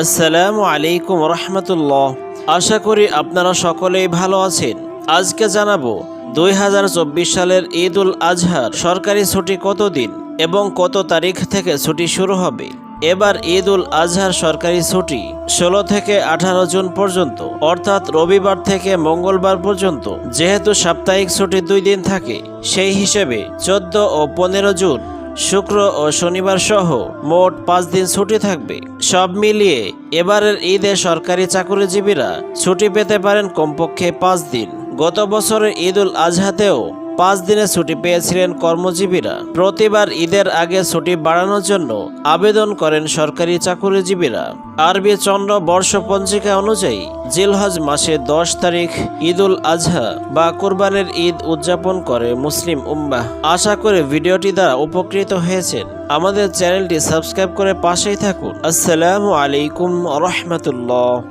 আসসালামু আলাইকুম রহমতুল্লাহ। আশা করি আপনারা সকলেই ভালো আছেন। আজকে জানাব, দুই হাজার চব্বিশ সালের ঈদ উল আজহার সরকারি ছুটি কত দিন এবং কত তারিখ থেকে ছুটি শুরু হবে? এবার ঈদ উল আজহার সরকারি ছুটি ষোলো থেকে আঠারো জুন পর্যন্ত, অর্থাৎ রবিবার থেকে মঙ্গলবার পর্যন্ত, যেহেতু সাপ্তাহিক ছুটি দুই দিন থাকে, সেই হিসেবে চোদ্দ ও পনেরো জুন শুক্র ও শনিবার সহ মোট পাঁচ দিন ছুটি থাকবে। সব মিলিয়ে এবারের ঈদে সরকারি চাকরিজীবীরা ছুটি পেতে পারেন কমপক্ষে পাঁচ দিন। গত বছরের ঈদ উল আজহাতেও পাঁচ দিনের ছুটি পেয়েছিলেন কর্মজীবীরা। প্রতিবার ঈদের আগে ছুটি বাড়ানোর জন্য আবেদন করেন সরকারি চাকুরিজীবীরা। আরবি চন্দ্র বর্ষ পঞ্জিকা অনুযায়ী জিলহজ মাসে দশ তারিখ ঈদ উল আজহা বা কোরবানের ঈদ উদযাপন করে মুসলিম উম্মাহ। আশা করে ভিডিওটি দ্বারা উপকৃত হয়েছেন। আমাদের চ্যানেলটি সাবস্ক্রাইব করে পাশেই থাকুন। আসসালামু আলাইকুম রহমতুল্লাহ।